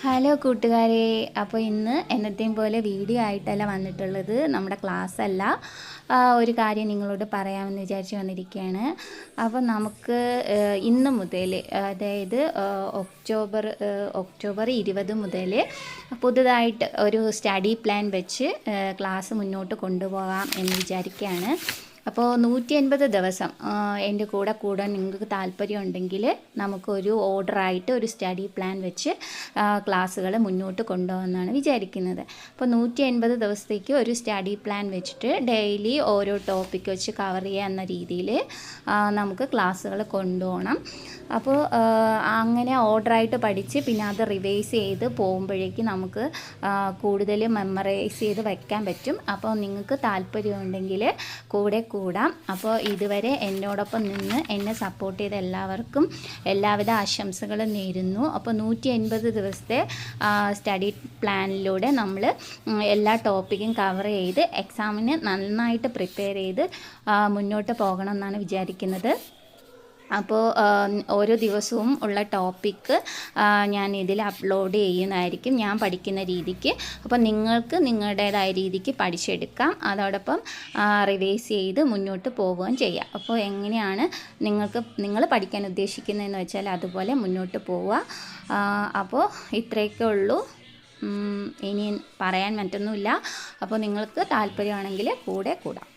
Hello കൂട്ടുകാരെ. അപ്പോൾ ഇന്ന് എന്നത്തെയും പോലെ വീഡിയോ ആയിട്ടല്ല വന്നിട്ടുള്ളത് നമ്മുടെ ക്ലാസ് അല്ല ഒരു കാര്യം നിങ്ങളോട് പറയാമെന്ന് വിചാരിച്ച് വന്നിരിക്കുകയാണ് അപ്പോൾ നമുക്ക് ഇന്ന് മുതൽ അതായത് ഒക്ടോബർ ഒക്ടോബർ ഇരുപത് മുതൽ പുതുതായിട്ട് ഒരു സ്റ്റഡി പ്ലാൻ വെച്ച് ക്ലാസ് മുന്നോട്ട് കൊണ്ടുപോകാം എന്ന് വിചാരിക്കുകയാണ് അപ്പോൾ നൂറ്റി അൻപത് ദിവസം എന്റെ കൂടെ കൂടാൻ നിങ്ങൾക്ക് താല്പര്യമുണ്ടെങ്കിൽ നമുക്കൊരു ഓർഡറായിട്ട് ഒരു സ്റ്റഡി പ്ലാൻ വെച്ച് ക്ലാസ്സുകൾ മുന്നോട്ട് കൊണ്ടുപോകുന്നതാണ് വിചാരിക്കുന്നത്. അപ്പോൾ നൂറ്റി അൻപത് ദിവസത്തേക്ക് ഒരു സ്റ്റഡി പ്ലാൻ വെച്ചിട്ട് ഡെയിലി ഓരോ ടോപ്പിക് വെച്ച് കവർ ചെയ്യുക എന്ന രീതിയിൽ നമുക്ക് ക്ലാസ്സുകൾ കൊണ്ടുപോകണം. അപ്പോൾ അങ്ങനെ ഓർഡറായിട്ട് പഠിച്ച് പിന്നെ അത് റിവൈസ് ചെയ്ത് പോകുമ്പോഴേക്ക് നമുക്ക് കൂടുതൽ മെമ്മറൈസ് ചെയ്ത് വയ്ക്കാൻ പറ്റും. അപ്പോൾ നിങ്ങൾക്ക് താല്പര്യമുണ്ടെങ്കിൽ കൂടെ കൂടാം. അപ്പോൾ ഇതുവരെ എന്നോടൊപ്പം നിന്ന് എന്നെ സപ്പോർട്ട് ചെയ്ത എല്ലാവർക്കും എല്ലാവിധ ആശംസകളും നേരുന്നു. അപ്പോൾ നൂറ്റി എൺപത് ദിവസത്തെ സ്റ്റഡി പ്ലാനിലൂടെ നമ്മൾ എല്ലാ ടോപ്പിക്കും കവർ ചെയ്ത് എക്സാമിന് നന്നായിട്ട് പ്രിപ്പയർ ചെയ്ത് മുന്നോട്ട് പോകണം എന്നാണ് വിചാരിക്കുന്നത്. അപ്പോൾ ഓരോ ദിവസവും ഉള്ള ടോപ്പിക്ക് ഞാൻ ഇതിൽ അപ്ലോഡ് ചെയ്യുന്നതായിരിക്കും. ഞാൻ പഠിക്കുന്ന രീതിക്ക്. അപ്പോൾ നിങ്ങൾക്ക് നിങ്ങളുടേതായ രീതിക്ക് പഠിച്ചെടുക്കാം. അതോടൊപ്പം റിവൈസ് ചെയ്ത് മുന്നോട്ട് പോവുകയും ചെയ്യാം. അപ്പോൾ എങ്ങനെയാണ് നിങ്ങൾക്ക് നിങ്ങൾ പഠിക്കാൻ ഉദ്ദേശിക്കുന്നതെന്ന് വെച്ചാൽ അതുപോലെ മുന്നോട്ട് പോവുക. അപ്പോൾ ഇത്രയൊക്കെ ഉള്ളൂ. ഇനി പറയാൻ മറ്റൊന്നുമില്ല. അപ്പോൾ നിങ്ങൾക്ക് താല്പര്യമാണെങ്കിൽ കൂടെ കൂടാം.